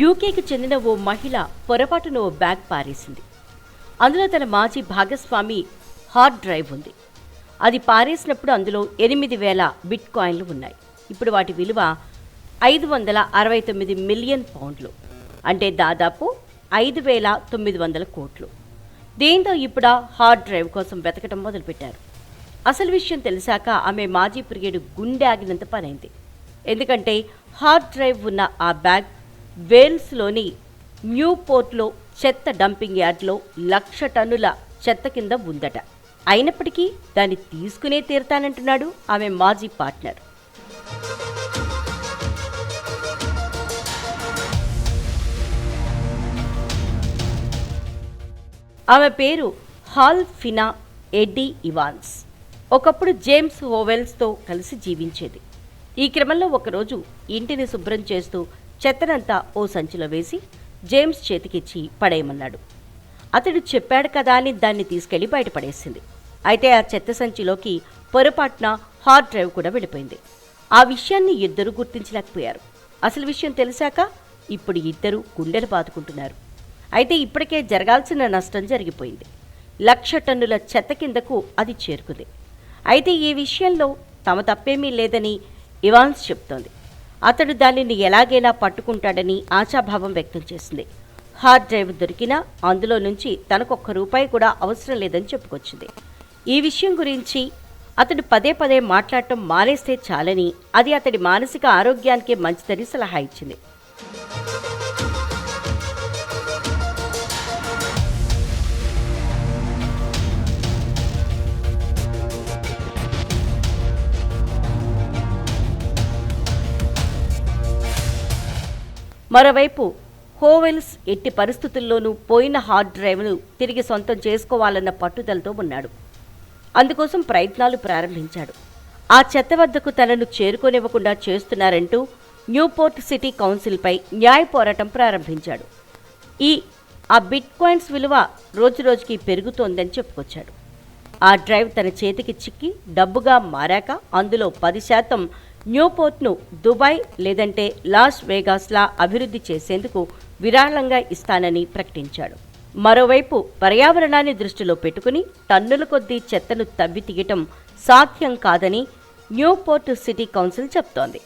యూకేకి చెందిన ఓ మహిళ పొరపాటున ఓ బ్యాగ్ పారేసింది. అందులో తన మాజీ భాగస్వామి హార్డ్ డ్రైవ్ ఉంది. అది పారేసినప్పుడు అందులో ఎనిమిది వేల బిట్ కాయిన్లు ఉన్నాయి. ఇప్పుడు వాటి విలువ ఐదు వందల అరవై తొమ్మిది మిలియన్ పౌండ్లు. అంటే దాదాపు ఐదు వేల తొమ్మిది వందల కోట్లు. దీంతో ఇప్పుడు హార్డ్ డ్రైవ్ కోసం వెతకటం మొదలుపెట్టారు. అసలు విషయం తెలిసాక ఆమె మాజీ ప్రియుడు గుండె ఆగినంత పనైంది. ఎందుకంటే హార్డ్ డ్రైవ్ ఉన్న ఆ బ్యాగ్ వేల్స్లోని న్యూ పోర్ట్లో చెత్త డంపింగ్ యార్డ్లో లక్ష టన్నుల చెత్త కింద ఉందట. అయినప్పటికీ దాన్ని తీసుకునే తీరుతానంటున్నాడు ఆమె మాజీ పార్ట్నర్. ఆమె పేరు హాల్ ఫినా ఎడ్డీ ఇవాన్స్. ఒకప్పుడు జేమ్స్ హోవెల్స్తో కలిసి జీవించేది. ఈ క్రమంలో ఒకరోజు ఇంటిని శుభ్రం చేస్తూ చెత్తనంతా ఓ సంచిలో వేసి జేమ్స్ చేతికిచ్చి పడేయమన్నాడు. అతడు చెప్పాడు కదా అని దాన్ని తీసుకెళ్ళి బయటపడేసింది. అయితే ఆ చెత్త సంచిలోకి పొరపాటున హార్డ్ డ్రైవ్ కూడా వెళ్ళిపోయింది. ఆ విషయాన్ని ఇద్దరు గుర్తించలేకపోయారు. అసలు విషయం తెలిసాక ఇప్పుడు ఇద్దరు గుండెలు బాదుకుంటున్నారు. అయితే ఇప్పటికే జరగాల్సిన నష్టం జరిగిపోయింది. లక్ష టన్నుల చెత్త కిందకు అది చేరుకుంది. అయితే ఈ విషయంలో తమ తప్పేమీ లేదని ఇవాన్స్ చెప్తోంది. అతడు దానిని ఎలాగైనా పట్టుకుంటాడని ఆశాభావం వ్యక్తం చేసింది. హార్డ్ డ్రైవ్ దొరికినా అందులో నుంచి తనకొక్క రూపాయి కూడా అవసరం లేదని చెప్పుకొచ్చింది. ఈ విషయం గురించి అతడు పదే పదే మాట్లాడటం మానేస్తే చాలని అది అతడి మానసిక ఆరోగ్యానికి మంచిదని సలహా ఇచ్చింది. మరోవైపు హోవెల్స్ ఎట్టి పరిస్థితుల్లోనూ పోయిన హార్డ్ డ్రైవ్ను తిరిగి సొంతం చేసుకోవాలన్న పట్టుదలతో ఉన్నాడు. అందుకోసం ప్రయత్నాలు ప్రారంభించాడు. ఆ చెత్త వద్దకు తనను చేరుకోనివ్వకుండా చేస్తున్నారంటూ న్యూపోర్ట్ సిటీ కౌన్సిల్పై న్యాయ పోరాటం ప్రారంభించాడు. ఈ ఆ బిట్ కాయిన్స్ విలువ రోజురోజుకి పెరుగుతోందని చెప్పుకొచ్చాడు. ఆ డ్రైవ్ తన చేతికి చిక్కి డబ్బుగా మారాక అందులో పది శాతం న్యూపోర్ట్ను దుబాయ్ లేదంటే లాస్ వేగాస్లా అభివృద్ధి చేసేందుకు విరాళంగా ఇస్తానని ప్రకటించాడు. మరోవైపు పర్యావరణాన్ని దృష్టిలో పెట్టుకుని టన్నుల కొద్దీ చెత్తను తవ్వి తీయటం సాధ్యం కాదని న్యూపోర్ట్ సిటీ కౌన్సిల్ చెప్తోంది.